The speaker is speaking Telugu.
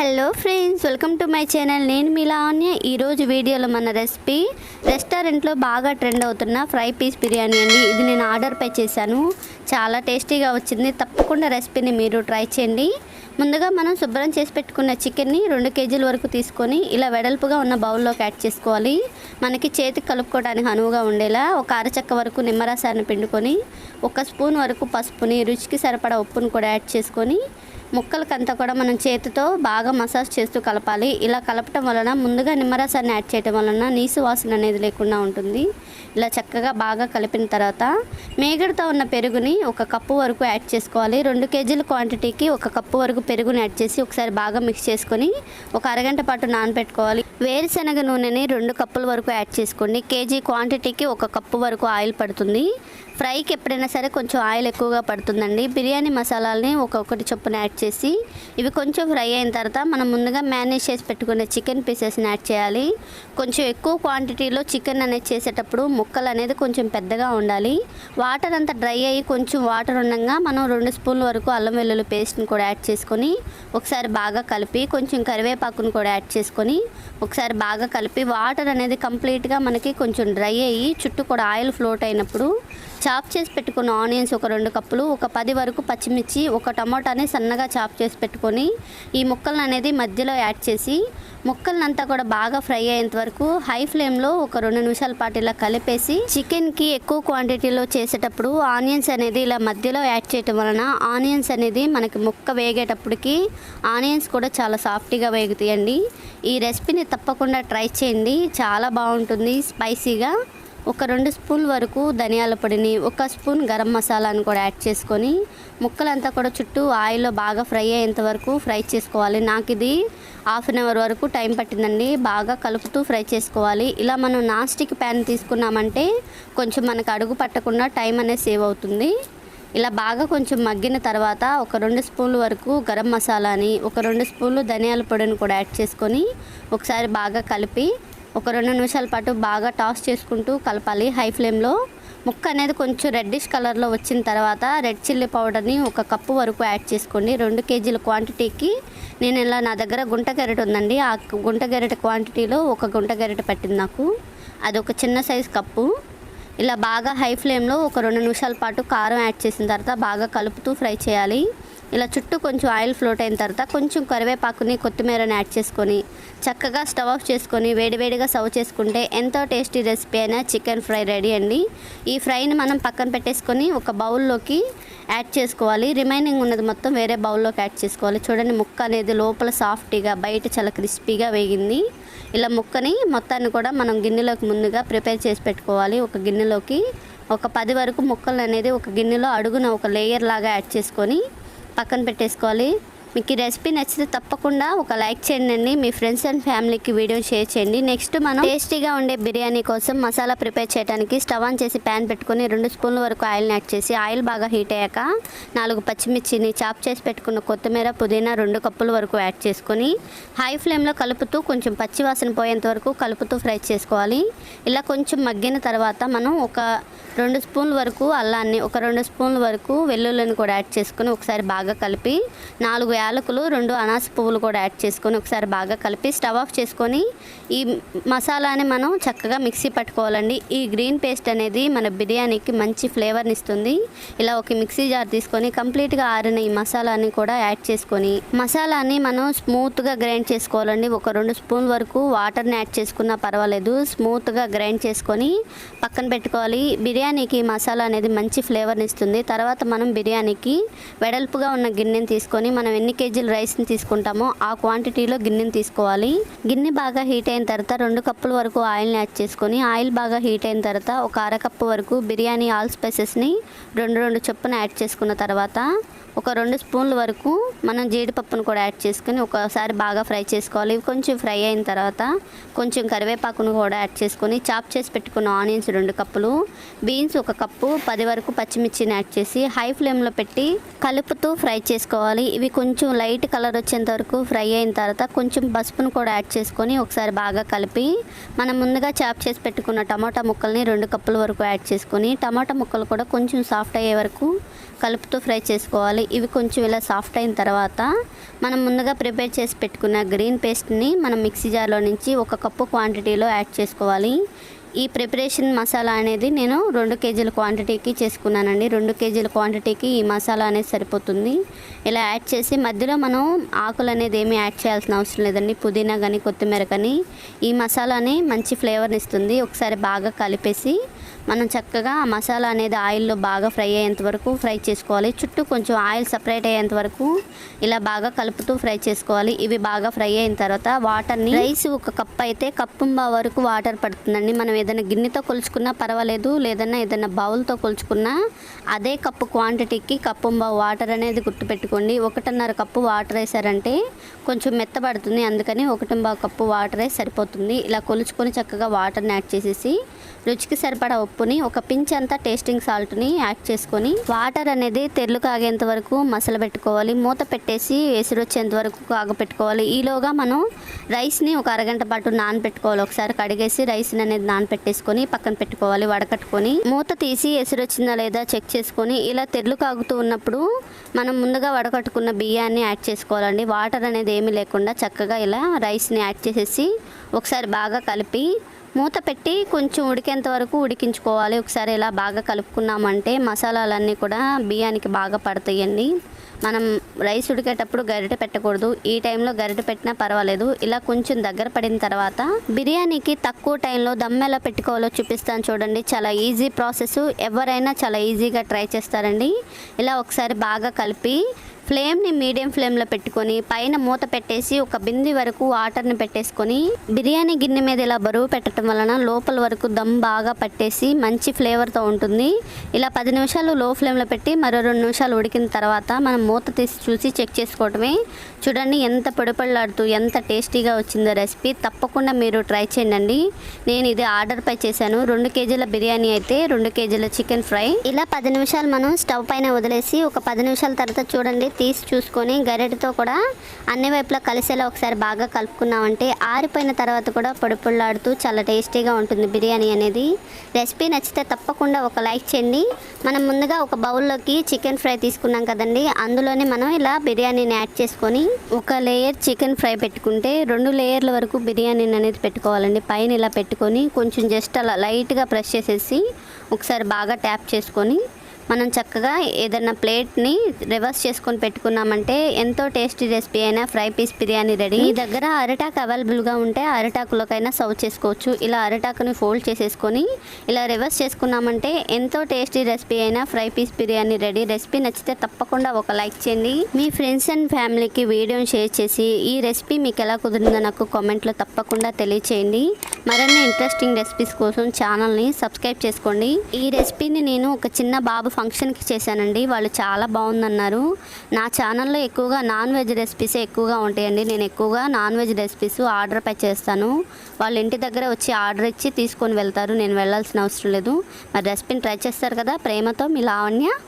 Hello friends welcome to my channel నేను మీ లావణ్య. ఈరోజు వీడియోలో మన రెసిపీ రెస్టారెంట్లో బాగా ట్రెండ్ అవుతున్న ఫ్రై పీస్ బిర్యానీ అండి. ఇది నేను ఆర్డర్పై చేశాను. చాలా టేస్టీగా వచ్చింది. తప్పకుండా రెసిపీని మీరు ట్రై చేయండి. ముందుగా మనం శుభ్రం చేసి పెట్టుకున్న చికెన్ని రెండు కేజీల వరకు తీసుకొని ఇలా వెడల్పుగా ఉన్న బౌల్లోకి యాడ్ చేసుకోవాలి. మనకి చేతికి కలుపుకోవడానికి అనువుగా ఉండేలా ఒక అరచక్క వరకు నిమ్మరసాన్ని పిండుకొని ఒక స్పూన్ వరకు పసుపుని రుచికి సరిపడా ఉప్పును కూడా యాడ్ చేసుకొని ముక్కలకంతా కూడా మనం చేతితో బాగా మసాజ్ చేస్తూ కలపాలి. ఇలా కలపటం వలన ముందుగా నిమ్మరసాన్ని యాడ్ చేయటం వలన నీసు వాసన అనేది లేకుండా ఉంటుంది. ఇలా చక్కగా బాగా కలిపిన తర్వాత మేగడతో ఉన్న పెరుగుని ఒక కప్పు వరకు యాడ్ చేసుకోవాలి. రెండు కేజీల క్వాంటిటీకి ఒక కప్పు వరకు పెరుగుని యాడ్ చేసి ఒకసారి బాగా మిక్స్ చేసుకొని ఒక అరగంట పాటు నానబెట్టుకోవాలి. వేరుశనగ నూనెని రెండు కప్పుల వరకు యాడ్ చేసుకోండి. కేజీ క్వాంటిటీకి ఒక కప్పు వరకు ఆయిల్ పడుతుంది. ఫ్రైకి ఎప్పుడైనా సరే కొంచెం ఆయిల్ ఎక్కువగా పడుతుందండి. బిర్యానీ మసాలాలని ఒక్కొక్కటి చొప్పున యాడ్ చేసి ఇవి కొంచెం ఫ్రై అయిన తర్వాత మనం ముందుగా మ్యానేజ్ చేసి పెట్టుకునే చికెన్ పీసెస్ని యాడ్ చేయాలి. కొంచెం ఎక్కువ క్వాంటిటీలో చికెన్ అనేది చేసేటప్పుడు ముక్కలు అనేది కొంచెం పెద్దగా ఉండాలి. వాటర్ అంతా డ్రై అయ్యి కొంచెం వాటర్ ఉండగా మనం రెండు స్పూన్ల వరకు అల్లం వెల్లుల్లి పేస్ట్ని కూడా యాడ్ చేసుకొని ఒకసారి బాగా కలిపి కొంచెం కరివేపాకును కూడా యాడ్ చేసుకొని ఒకసారి బాగా కలిపి వాటర్ అనేది కంప్లీట్గా మనకి కొంచెం డ్రై అయ్యి చుట్టూ కూడా ఆయిల్ ఫ్లోట్ అయినప్పుడు చాప్ చేసి పెట్టుకున్న ఆనియన్స్ ఒక రెండు కప్పులు ఒక పది వరకు పచ్చిమిర్చి ఒక టమాటాని సన్నగా చాప్ చేసి పెట్టుకొని ఈ ముక్కలను అనేది మధ్యలో యాడ్ చేసి ముక్కలనంతా కూడా బాగా ఫ్రై అయ్యేంత వరకు హై ఫ్లేమ్లో ఒక రెండు నిమిషాల పాటు ఇలా కలిపేసి చికెన్కి ఎక్కువ క్వాంటిటీలో చేసేటప్పుడు ఆనియన్స్ అనేది ఇలా మధ్యలో యాడ్ చేయటం వలన ఆనియన్స్ అనేది మనకి ముక్క వేగేటప్పటికి ఆనియన్స్ కూడా చాలా సాఫ్ట్గా వేగుతాయండి. ఈ రెసిపీని తప్పకుండా ట్రై చేయండి. చాలా బాగుంటుంది స్పైసీగా. ఒక రెండు స్పూన్ వరకు ధనియాల పొడిని ఒక స్పూన్ గరం మసాలాను కూడా యాడ్ చేసుకొని ముక్కలంతా కూడా చుట్టూ ఆయిల్లో బాగా ఫ్రై అయ్యేంత వరకు ఫ్రై చేసుకోవాలి. నాకు ఇది హాఫ్ అన్ అవర్ వరకు టైం పట్టిందండి. బాగా కలుపుతూ ఫ్రై చేసుకోవాలి. ఇలా మనం నాస్టిక్ ప్యాన్ తీసుకున్నామంటే కొంచెం మనకు అడుగు పట్టకుండా టైం అనేది సేవ్ అవుతుంది. ఇలా బాగా కొంచెం మగ్గిన తర్వాత ఒక రెండు స్పూన్ల వరకు గరం మసాలాని ఒక రెండు స్పూన్లు ధనియాల పొడిని కూడా యాడ్ చేసుకొని ఒకసారి బాగా కలిపి ఒక రెండు నిమిషాల పాటు బాగా టాస్ చేసుకుంటూ కలపాలి. హై ఫ్లేమ్లో ముక్క అనేది కొంచెం రెడ్డిష్ కలర్లో వచ్చిన తర్వాత రెడ్ చిల్లీ పౌడర్ని ఒక కప్పు వరకు యాడ్ చేసుకోండి. రెండు కేజీల క్వాంటిటీకి నేను ఇలా నా దగ్గర గుంట గెరటి ఉందండి. ఆ గుంట గెరటి క్వాంటిటీలో ఒక గుంట గెరటి పట్టింది నాకు. అది ఒక చిన్న సైజ్ కప్పు. ఇలా బాగా హై ఫ్లేమ్లో ఒక రెండు నిమిషాల పాటు కారం యాడ్ చేసిన తర్వాత బాగా కలుపుతూ ఫ్రై చేయాలి. ఇలా చుట్టూ కొంచెం ఆయిల్ ఫ్లోట్ అయిన తర్వాత కొంచెం కరివేపాకుని కొత్తిమీరని యాడ్ చేసుకొని చక్కగా స్టవ్ ఆఫ్ చేసుకొని వేడివేడిగా సర్వ్ చేసుకుంటే ఎంతో టేస్టీ రెసిపీ అయినా చికెన్ ఫ్రై రెడీ అండి. ఈ ఫ్రైని మనం పక్కన పెట్టేసుకొని ఒక బౌల్లోకి యాడ్ చేసుకోవాలి. రిమైనింగ్ ఉన్నది మొత్తం వేరే బౌల్లోకి యాడ్ చేసుకోవాలి. చూడండి ముక్క అనేది లోపల సాఫ్టీగా బయట చాలా క్రిస్పీగా వేగింది. ఇలా ముక్కని మొత్తాన్ని కూడా మనం గిన్నెలోకి ముందుగా ప్రిపేర్ చేసి పెట్టుకోవాలి. ఒక గిన్నెలోకి ఒక పది వరకు ముక్కలు అనేది ఒక గిన్నెలో అడుగున ఒక లేయర్ లాగా యాడ్ చేసుకొని పక్కన పెట్టేసుకోవాలి. మీకు ఈ రెసిపీ నచ్చితే తప్పకుండా ఒక లైక్ చేయండి మీ ఫ్రెండ్స్ అండ్ ఫ్యామిలీకి వీడియో షేర్ చేయండి. నెక్స్ట్ మనం టేస్టీగా ఉండే బిర్యానీ కోసం మసాలా ప్రిపేర్ చేయడానికి స్టవ్ ఆన్ చేసి ప్యాన్ పెట్టుకొని రెండు స్పూన్ల వరకు ఆయిల్ని యాడ్ చేసి ఆయిల్ బాగా హీట్ అయ్యాక నాలుగు పచ్చిమిర్చిని చాప్ చేసి పెట్టుకున్న కొత్తిమీర పుదీనా రెండు కప్పుల వరకు యాడ్ చేసుకొని హై ఫ్లేమ్లో కలుపుతూ కొంచెం పచ్చి వాసన పోయేంత వరకు కలుపుతూ ఫ్రై చేసుకోవాలి. ఇలా కొంచెం మగ్గిన తర్వాత మనం ఒక రెండు స్పూన్ల వరకు అల్లాన్ని ఒక రెండు స్పూన్ల వరకు వెల్లుల్లిని కూడా యాడ్ చేసుకొని ఒకసారి బాగా కలిపి నాలుగు యాలకులు రెండు అనాస పువ్వులు కూడా యాడ్ చేసుకొని ఒకసారి బాగా కలిపి స్టవ్ ఆఫ్ చేసుకొని ఈ మసాలాని మనం చక్కగా మిక్సీ పట్టుకోవాలండి. ఈ గ్రీన్ పేస్ట్ అనేది మన బిర్యానీకి మంచి ఫ్లేవర్ని ఇస్తుంది. ఇలా ఒక మిక్సీ జార్ తీసుకొని కంప్లీట్గా ఆరిన ఈ మసాలాని కూడా యాడ్ చేసుకొని మసాలాని మనం స్మూత్గా గ్రైండ్ చేసుకోవాలండి. ఒక రెండు స్పూన్ వరకు వాటర్ని యాడ్ చేసుకున్నా పర్వాలేదు. స్మూత్గా గ్రైండ్ చేసుకొని పక్కన పెట్టుకోవాలి. బిర్యానీకి మసాలా అనేది మంచి ఫ్లేవర్ని ఇస్తుంది. తర్వాత మనం బిర్యానీకి వెడల్పుగా ఉన్న గిన్నెని తీసుకొని మనం ఎన్ని ఎన్ని కేజీలు రైస్ని తీసుకుంటామో ఆ క్వాంటిటీలో గిన్నెని తీసుకోవాలి. గిన్నె బాగా హీట్ అయిన తర్వాత రెండు కప్పుల వరకు ఆయిల్ని యాడ్ చేసుకొని ఆయిల్ బాగా హీట్ అయిన తర్వాత ఒక అరకప్పు వరకు బిర్యానీ ఆల్ స్పైసెస్ని రెండు రెండు చొప్పున యాడ్ చేసుకున్న తర్వాత ఒక రెండు స్పూన్ల వరకు మనం జీడిపప్పును కూడా యాడ్ చేసుకొని ఒకసారి బాగా ఫ్రై చేసుకోవాలి. ఇవి కొంచెం ఫ్రై అయిన తర్వాత కొంచెం కరివేపాకును కూడా యాడ్ చేసుకొని చాప్ చేసి పెట్టుకున్న ఆనియన్స్ రెండు కప్పులు బీన్స్ ఒక కప్పు పది వరకు పచ్చిమిర్చిని యాడ్ చేసి హై ఫ్లేమ్లో పెట్టి కలుపుతూ ఫ్రై చేసుకోవాలి. ఇవి కొంచెం కొంచెం లైట్ కలర్ వచ్చేంత వరకు ఫ్రై అయిన తర్వాత కొంచెం పసుపును కూడా యాడ్ చేసుకొని ఒకసారి బాగా కలిపి మనం ముందుగా చాప్ చేసి పెట్టుకున్న టమాటా ముక్కల్ని రెండు కప్పుల వరకు యాడ్ చేసుకొని టమాటా ముక్కలు కూడా కొంచెం సాఫ్ట్ అయ్యే వరకు కలుపుతూ ఫ్రై చేసుకోవాలి. ఇవి కొంచెం ఇలా సాఫ్ట్ అయిన తర్వాత మనం ముందుగా ప్రిపేర్ చేసి పెట్టుకున్న గ్రీన్ పేస్ట్ని మనం మిక్సీ జార్లో నుంచి ఒక కప్పు క్వాంటిటీలో యాడ్ చేసుకోవాలి. ఈ ప్రిపరేషన్ మసాలా అనేది నేను రెండు కేజీల క్వాంటిటీకి చేసుకున్నానండి. రెండు కేజీల క్వాంటిటీకి ఈ మసాలా అనేది సరిపోతుంది. ఇలా యాడ్ చేసి మధ్యలో మనం ఆకులు అనేది ఏమీ యాడ్ చేయాల్సిన అవసరం లేదండి. పుదీనా కానీ కొత్తిమీర కానీ ఈ మసాలాని మంచి ఫ్లేవర్ని ఇస్తుంది. ఒకసారి బాగా కలిపేసి మనం చక్కగా ఆ మసాలా అనేది ఆయిల్లో బాగా ఫ్రై అయ్యేంత వరకు ఫ్రై చేసుకోవాలి. చుట్టూ కొంచెం ఆయిల్ సపరేట్ అయ్యేంత వరకు ఇలా బాగా కలుపుతూ ఫ్రై చేసుకోవాలి. ఇవి బాగా ఫ్రై అయిన తర్వాత వాటర్ని రైస్ ఒక కప్ అయితే కప్పుంబా వరకు వాటర్ పడుతుందండి. మనం ఏదైనా గిన్నెతో కొలుచుకున్నా పర్వాలేదు లేదన్నా ఏదైనా బౌల్తో కొలుచుకున్నా అదే కప్పు క్వాంటిటీకి కప్పుంబా వాటర్ అనేది గుర్తుపెట్టుకోండి. ఒకటిన్నర కప్పు వాటర్ వేసారంటే కొంచెం మెత్తబడుతుంది. అందుకని ఒకటింబా కప్పు వాటరే సరిపోతుంది. ఇలా కొలుచుకొని చక్కగా వాటర్ని యాడ్ చేసేసి రుచికి సరిపడా ఉప్పుని ఒక పించ్ అంతా టేస్టింగ్ సాల్ట్ని యాడ్ చేసుకొని వాటర్ అనేది తెర్లు కాగేంత వరకు మసలు పెట్టుకోవాలి. మూత పెట్టేసి ఎసురు వచ్చేంత వరకు కాగపెట్టుకోవాలి. ఈలోగా మనం రైస్ని ఒక అరగంట పాటు నానబెట్టుకోవాలి ఒకసారి కడిగేసి రైస్ని అనేది పెట్టేసుకొని పక్కన పెట్టుకోవాలి వడకట్టుకొని. మూత తీసి ఎసురు వచ్చిందా లేదా చెక్ చేసుకొని ఇలా తెర్లు కాగుతూ ఉన్నప్పుడు మనం ముందుగా వడకట్టుకున్న బియ్యాన్ని యాడ్ చేసుకోవాలండి. వాటర్ అనేది ఏమీ లేకుండా చక్కగా ఇలా రైస్ని యాడ్ చేసేసి ఒకసారి బాగా కలిపి మూత పెట్టి కొంచెం ఉడికేంత వరకు ఉడికించుకోవాలి. ఒకసారి ఇలా బాగా కలుపుకున్నామంటే మసాలాలన్నీ కూడా బియ్యానికి బాగా పడతాయండి. మనం రైస్ ఉడికేటప్పుడు గరిటె పెట్టకూడదు. ఈ టైంలో గరిటె పెట్టినా పర్వాలేదు. ఇలా కొంచెం దగ్గర పడిన తర్వాత బిర్యానీకి తక్కువ టైంలో దమ్ ఎలా పెట్టుకోవాలో చూపిస్తాను చూడండి. చాలా ఈజీ ప్రాసెస్. ఎవరైనా చాలా ఈజీగా ట్రై చేస్తారండి. ఇలా ఒకసారి బాగా కలిపి ఫ్లేమ్ని మీడియం ఫ్లేమ్లో పెట్టుకొని పైన మూత పెట్టేసి ఒక బింది వరకు వాటర్ని పెట్టేసుకొని బిర్యానీ గిన్నె మీద ఇలా బరువు పెట్టడం వలన లోపల వరకు దమ్ బాగా పట్టేసి మంచి ఫ్లేవర్తో ఉంటుంది. ఇలా పది నిమిషాలు లో ఫ్లేమ్లో పెట్టి మరో రెండు నిమిషాలు ఉడికిన తర్వాత మనం మూత తీసి చూసి చెక్ చేసుకోవటమే చూడండి ఎంత పొడిపళ్ళాడుతూ ఎంత టేస్టీగా వచ్చిందో రెసిపీ. తప్పకుండా మీరు ట్రై చేయండి నేను ఇది ఆర్డర్ పై చేశాను. రెండు కేజీల బిర్యానీ అయితే రెండు కేజీల చికెన్ ఫ్రై. ఇలా పది నిమిషాలు మనం స్టవ్ పైన వదిలేసి ఒక పది నిమిషాల తర్వాత చూడండి తీసి చూసుకొని గరిటతో కూడా అన్ని వైపులా కలిసేలా ఒకసారి బాగా కలుపుకున్నామంటే ఆరిపోయిన తర్వాత కూడా పొడిపొళ్ళాడుతూ చాలా టేస్టీగా ఉంటుంది బిర్యానీ అనేది. రెసిపీ నచ్చితే తప్పకుండా ఒక లైక్ చేయండి. మనం ముందుగా ఒక బౌల్లోకి చికెన్ ఫ్రై తీసుకున్నాం కదండి. అందులోనే మనం ఇలా బిర్యానీని యాడ్ చేసుకొని ఒక లేయర్ చికెన్ ఫ్రై పెట్టుకుంటే రెండు లేయర్ల వరకు బిర్యానీని అనేది పెట్టుకోవాలండి. పైన ఇలా పెట్టుకొని కొంచెం జస్ట్ అలా లైట్గా ప్రెస్ చేసేసి ఒకసారి బాగా ట్యాప్ చేసుకొని మనం చక్కగా ఏదైనా ప్లేట్ని రివర్స్ చేసుకొని పెట్టుకున్నామంటే ఎంతో టేస్టీ రెసిపీ అయినా ఫ్రై పీస్ బిర్యానీ రెడీ. మీ దగ్గర అరిటాకు అవైలబుల్గా ఉంటే అరిటాకులోకైనా సర్వ్ చేసుకోవచ్చు. ఇలా అరిటాకుని ఫోల్డ్ చేసేసుకొని ఇలా రివర్స్ చేసుకున్నామంటే ఎంతో టేస్టీ రెసిపీ అయినా fry piece biryani ready. Recipe నచ్చితే తప్పకుండా ఒక లైక్ చేయండి. మీ ఫ్రెండ్స్ అండ్ ఫ్యామిలీకి వీడియోని షేర్ చేసి ఈ రెసిపీ మీకు ఎలా కుదిరిందో నాకు కామెంట్లో తప్పకుండా తెలియచేయండి. మరిన్ని ఇంట్రెస్టింగ్ రెసిపీస్ కోసం ఛానల్ని సబ్స్క్రైబ్ చేసుకోండి. ఈ రెసిపీని నేను ఒక చిన్న బాబు ఫంక్షన్కి చేశానండి. వాళ్ళు చాలా బాగుందన్నారు. నా ఛానల్లో ఎక్కువగా నాన్ వెజ్ రెసిపీస్ ఎక్కువగా ఉంటాయండి. నేను ఎక్కువగా నాన్ వెజ్ రెసిపీస్ ఆర్డర్ పై చేస్తాను. వాళ్ళ ఇంటి దగ్గర వచ్చి ఆర్డర్ ఇచ్చి తీసుకొని వెళ్తారు. నేను వెళ్ళాల్సిన అవసరం లేదు. మరి రెసిపీని ట్రై చేస్తారు కదా ప్రేమతో మీ లావణ్య.